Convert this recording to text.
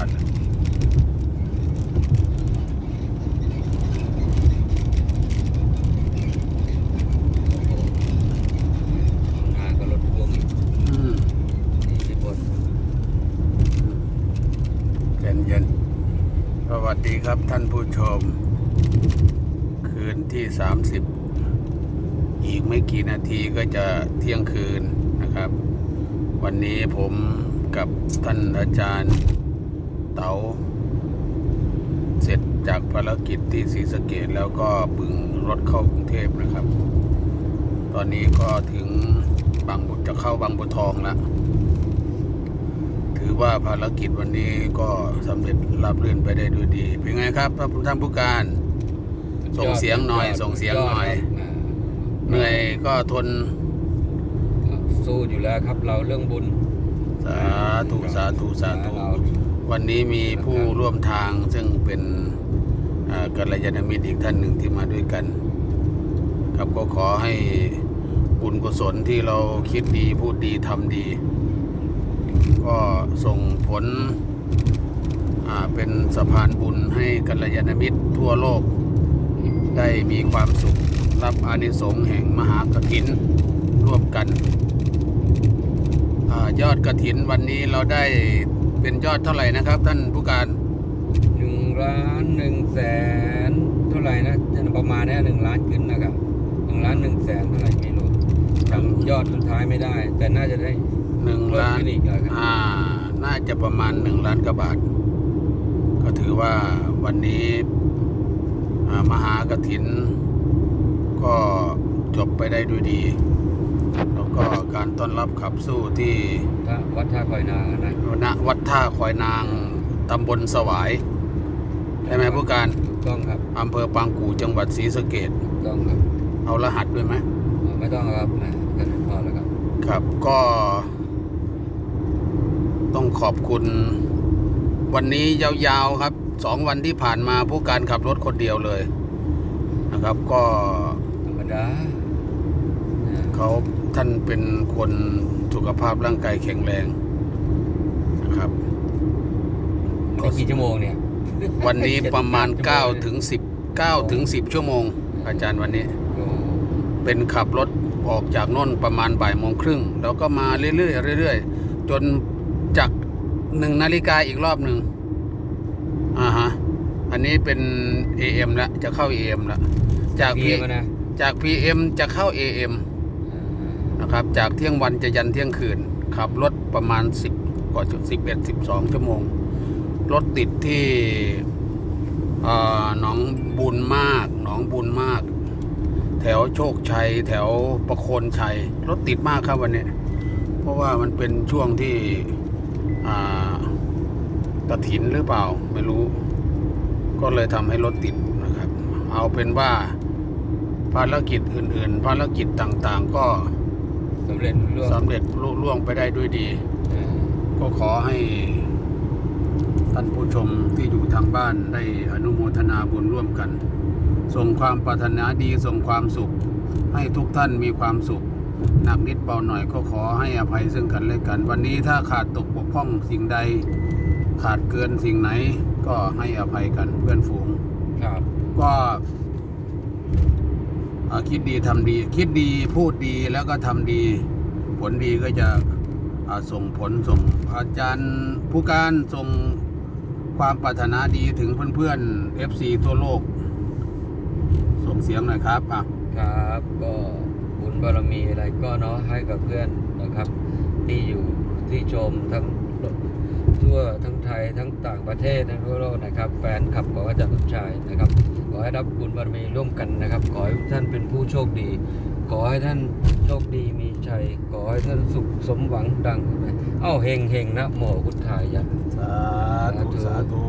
าทข้างหน้าก็รถพ่วงอีกอืมนี่พี่บนเย็นเย็นๆสวัสดีครับท่านผู้ชม คืนที่ 30 อีกไม่กี่นาทีก็จะเที่ยงคืนนะครับ วันนี้ผมกับท่านอาจารย์ เต๋าเสร็จจากภารกิจที่ศรีสะเกดแล้วก็บึงรถเข้ากรุงเทพนะครับ ตอนนี้ก็ถึงบางบุจะเข้าบางบัวทองแล้วถือว่าภารกิจวันนี้ก็สำเร็จราบรื่นไปได้ด้วยดี เป็นไงครับท่านท่านผู้การ ส่งเสียงหน่อยสุดส่งเสียงหน่อยดครับเหนื่อยก็ทนอ่าสู้อยู่แล้วครับเราเรื่องบุญ สาธุสาธุสาธุเรา วันนี้มีผู้ร่วมทางซึ่งเป็นกัลยาณมิตรอีกท่านหนึ่งที่มาด้วยกัน ครับก็ขอให้บุญกุศลที่เราคิดดีพูดดีทำดี ก็ส่งผลเป็นสะพานบุญให้กัลยาณมิตรทั่วโลก ได้มีความสุขรับอานิสงส์แห่งมหากถินร่วมกันอยอดกระถินวันนี้เราได้ เป็นยอดเท่าไหร่นะครับ ท่านผู้การหนึ่งล้านหนึ่งแสนเท่าไหร่นะประมาณเนี้หนึ่งล้านขึ้นนะครับหนึ่งล้านหนึ่งแสนเท่าไหร่ไม่รู้จำยอดสุดท้ายไม่ได้ แต่น่าจะได้หนึ่งเพิ่มล้านขึ้นอีกเหรอครับอ่า น่าจะประมาณหนึ่งล้านกว่าบาท ก็ถือว่าวันนี้อ่ามหากถิน ก็จบไปได้ด้วยดี แล้วก็การต้อนรับขับสู้ที่ถ้าวัดท่าคอยนางนะณวัดท่าคอยนางตำบลสวายใช่ไหมผู้การถูกต้องครับอำเภอปางกู่จังหวัดศรีสะเกดถูกต้องครับ เอารหัสด้วยไหมอ๋อไม่ต้องครับนะกันพอแล้วครับ ครับก็ต้องขอบคุณ วันนี้ยาวๆครับสองวันที่ผ่านมาผู้การขับรถคนเดียวเลยนะครับ ก็ธรรมดานะ เขาท่านเป็นคนสุขภาพร่างกายแข็งแรงนะครับได้กี่ชั่วโมงเนี่ย วันนี้ประมาณเจ็ดแปดชั่วโมง9ถึง10 9ถึง10 ชั่วโมง อาจารย์วันนี้โอ้เป็นขับรถออกจากโน่นประมาณบ่ายโมงครึ่ง แล้วก็มาเรื่อยๆเรื่อยๆ จนจากหนึ่งนาฬิกาอีกรอบหนึ่งอ่าฮะ อันนี้เป็น AM แล้วจะเข้า AM แล้วจากพี P เอ็มนะจาก PM จะเข้า AM นะครับ จากเที่ยงวันจะยันเที่ยงคืน ขับรถประมาณ 10กว่าสิบเอ็ดสิบสองชั่วโมง รถติดที่หนองบุญมาก หนองบุญมาก แถวโชคชัย แถวประโคนชัย รถติดมากครับวันนี้ เพราะว่ามันเป็นช่วงที่อ่ากระถินหรือเปล่า ไม่รู้ ก็เลยทำให้รถติดนะครับ เอาเป็นว่าภารกิจอื่น ๆ ภารกิจต่างๆ ก็ เร็จรุ่ร่วงสำเร็จลุล่วงไปได้ด้วยดีเออก็ขอให้ ท่านผู้ชมที่อยู่ทางบ้านได้อนุโมทนาบุญร่วมกัน ส่งความปรารถนาดีส่งความสุข ให้ทุกท่านมีความสุขหนักนิดเบาหน่อยก็ขอให้อภัยซึ่งกันและกัน วันนี้ถ้าขาดตกบกพร่องสิ่งใด ขาดเกินสิ่งไหนก็ให้อภัยกันเพื่อนฝูงครับก็อ่า คิดดีทำดี คิดดีพูดดีแล้วก็ทำดี ผลดีก็จะส่งผลส่งอาจารย์ผู้การส่งความปรารถนาดีถึงเพื่อนๆ FC ทั่วโลก ส่งเสียงหน่อยครับอะครับก็บุญบารมีอะไรก็เนาะให้กับเพื่อนนะครับ ที่อยู่ที่ชมทั้ง ทั่วทั้งไทยทั้งต่างประเทศนะทั่วโลกนะครับ แฟนขับของอาจารย์สมชายนะครับ ขอให้รับบุญบารมีร่วมกันนะครับ ขอให้ท่านเป็นผู้โชคดี ขอให้ท่านโชคดีมีชัย ขอให้ท่านสุขสมหวังดัง เอ้าเฮงเฮงนะโมพุทธายะสาธุสาธุ